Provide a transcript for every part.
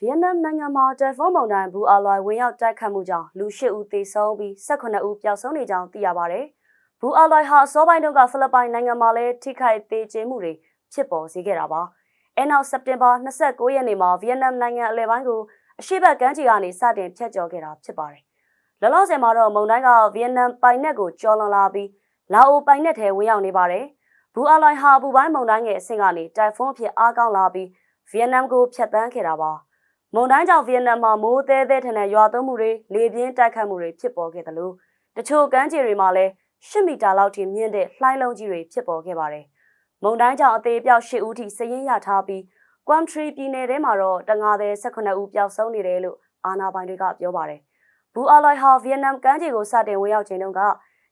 ဗီယက်နမ်နိုင်ငံမှာတယ်ဖုန်းမုန်တိုင်းဘူအာလွိုင်ဝင်ရောက်တိုက်ခတ်မှုကြောင့်လူ၈ဦးသေဆုံးပြီး18ဦးပျောက်ဆုံးနေကြောင်းသိရပါဗျ။ဘူအာလွိုင်ဟာအစောပိုင်းတုန်းကဖိလစ်ပိုင်နိုင်ငံမှာလည်းထိခိုက်သေးကျေမှုတွေဖြစ်ပေါ်စေခဲ့တာပါ။အဲနောက်စက်တင်ဘာ29ရက်နေ့မှာဗီယက်နမ်နိုင်ငံအလဲပိုင်းကိုအရှေ့ဘက်ကမ်းခြေကနေစတင်ဖျက်ကျော်ခဲ့တာဖြစ်ပါတယ်။လောလောဆယ်မှာတော့မုန်တိုင်းကဗီယက်နမ်ပိုင်နက်ကိုကျော်လွန်လာပြီးလာအိုပိုင်နက်ထဲဝင်ရောက်နေပါတယ်။ဘူအာလွိုင်ဟာဘူပိုင်းမုန်တိုင်းရဲ့အဆင့်ကနေတိုင်ဖွန်းအဖြစ်အားကောင်းလာပြီးဗီယက်နမ်ကိုဖျက်ဆီးခဲ့တာပါ။ မုန်တိုင်းကြောင့်ဗီယက်နမ်မှာမိုးသေးသေးထန်တဲ့ရွာသွန်းမှုတွေလေပြင်းတိုက်ခတ်မှုတွေဖြစ်ပေါ်ခဲ့တယ်လို့တချို့ကမ်းခြေတွေမှာလည်း10မီတာလောက်ထိမြင့်တဲ့လှိုင်းလုံးကြီးတွေဖြစ်ပေါ်ခဲ့ပါတယ်။မုန်တိုင်းကြောင့်အသေးအပြောက်10ဦးထိစည်ရင်းရထားပြီး Guam Tree ပြည်နယ်ထဲမှာတော့တငါသည်18ဦးပျောက်ဆုံးနေတယ်လို့အာဏာပိုင်တွေကပြောပါတယ်။ဘူအာလွိုင်ဟာဗီယက်နမ်ကမ်းခြေကိုစတင်ဝင်ရောက်ချိန်တုန်းက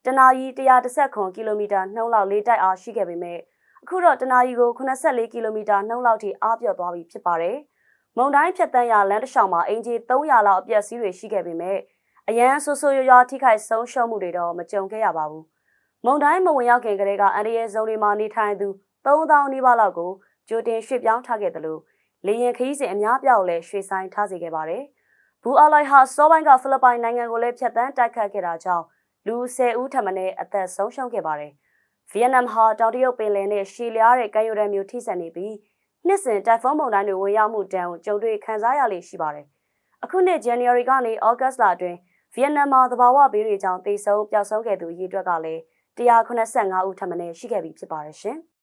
တနာရီ130ကီလိုမီတာနှုန်းလောက်လေးတိုက်အားရှိခဲ့ပေမဲ့အခုတော့တနာရီကို84ကီလိုမီတာနှုန်းလောက်ထိအားပြော့သွားပြီဖြစ်ပါတယ်။ မုန်တိုင်းဖြတ်တန်းရာလမ်းတစ်လျှောက်မှာအင်ဂျီ300လောက်အပြည့်အစည်းတွေရှိခဲ့ပေမဲ့အရန်ဆိုးဆိုးရွားရွားထိခိုက်ဆုံးရှုံးမှုတွေတော့မကြုံခဲ့ရပါဘူး။မုန်တိုင်းမဝင်ရောက်ခင်ကတည်းကအန်ဒီရဲ့ဇုံတွေမှာနေထိုင်သူ3000နီးပါးလောက်ကိုကြိုတင်ရွှေ့ပြောင်းထားခဲ့တယ်လို့လေရင်ခရီးစဉ်အများပြောက်လည်းရွှေ့ဆိုင်ထားစေခဲ့ပါတယ်။ဘူအာလိုက်ဟာစောပိုင်းကဖိလစ်ပိုင်နိုင်ငံကိုလည်းဖျက်ဆီးတိုက်ခတ်ခဲ့တာကြောင့်လူ10ဦးထပ်မံအသက်ဆုံးရှုံးခဲ့ပါတယ်။ဗီယက်နမ်ဟာတောင်တရုတ်ပင်လယ်နဲ့ရှီလျားတဲ့ကမ်းရိုးတန်းမျိုးထိစပ်နေပြီး နှစ်စဉ်တိုင်ဖွန်းမုန်တိုင်းတွေဝင်ရောက်မှုတန်းကိုကြုံတွေ့ခံစားရလေရှိပါတယ်။အခုနှစ် January ကနေ August လအတွင်းဗီယက်နမ်မှာသဘာဝဘေးတွေကြောင့်တိတ်ဆုံးပျောက်ဆုံးခဲ့သူအရေအတွက်ကလည်း185ဦးထပ်မံရှိခဲ့ပြီဖြစ်ပါတယ်ရှင်။